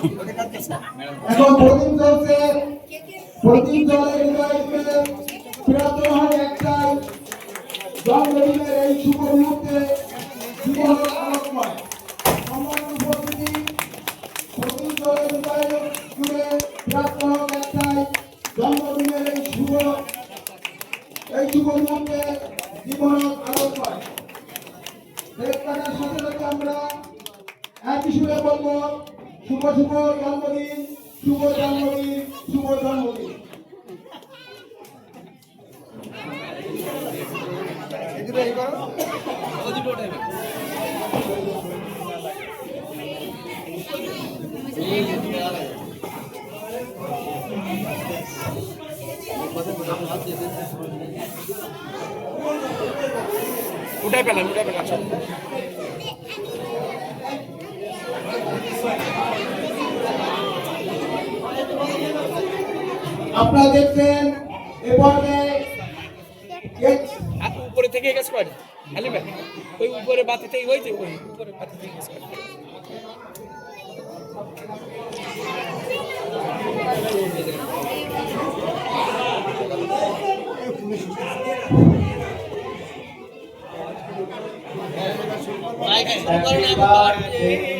এখন প্রদীপ চলছে প্রদীপ জলের হৃদয়কে পুরাতন হয় একটাই, জন্মদিনের এই শুভ মুহূর্তে আলোকময়। সম্মান উপস্থিতি দেশ কাটার সাথে সাথে আমরা একই সুরে বলব শুভ শুভ জন্মদিন শুভ জন্মদিন শুভ জন্মদিন। উঠাই পেলাম উঠাই পেলাম সব আপনারা দেখছেন এ পর্যায়ে উপরে থেকে গেছে কয়টা খালি ওই উপরে বাতি থেকে ওই যে ওই উপরে বাতি থেকে Happy birthday to you.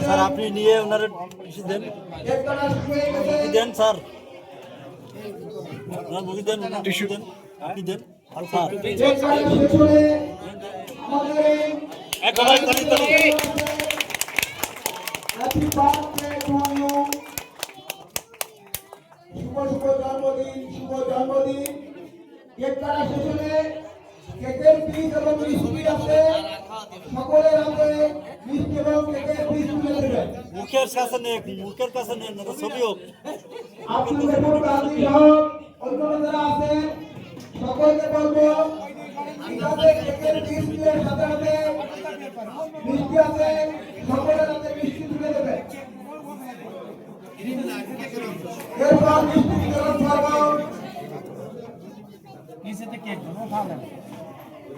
Sir. আপনি নিয়ে ওনার দেন। দেন স্যার। ওনার মুখে দেন টিস্যু দেন কি দেন। স্যার। তালি তালি টু ইউ শুভ শুভ জন্মদিন শুভ জন্মদিন। কেক কাটা শেষ হলে কেকের পিস এবং মিষ্টি আছে সকলের হাতে মিষ্টি এবং কেকের পিস তুলে দেবেন মুখের কাছে নেই মুখের কাছে নেই না ছবি হোক। আব্দুল গফুর কাজী সহ অন্যান্য যারা আছেন সকলকে বলব এখানে কেকের পিস দিয়ে সাথে সাথে মিষ্টি আছে সকলের হাতে মিষ্টি তুলে দেবেন এরপর মিষ্টি বিতরণ করব। নিচেতে কেক যাবে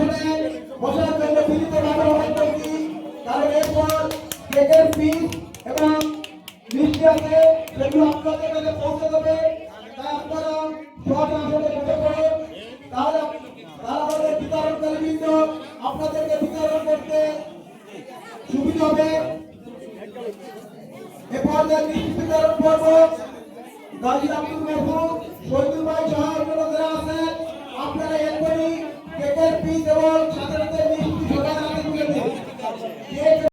আসনে বসার জন্য এরপর কেকের এবং মিষ্টি আপনাদের কাছে পৌঁছে আপনারা সহসা আসনে বসে আপনাদেরকে বিতরণ করতে সুবিধা হবে এ পর্যায়ে বিতরণ করব গাজী আব্দুল মেহবুব শহীদুল ভাই সহ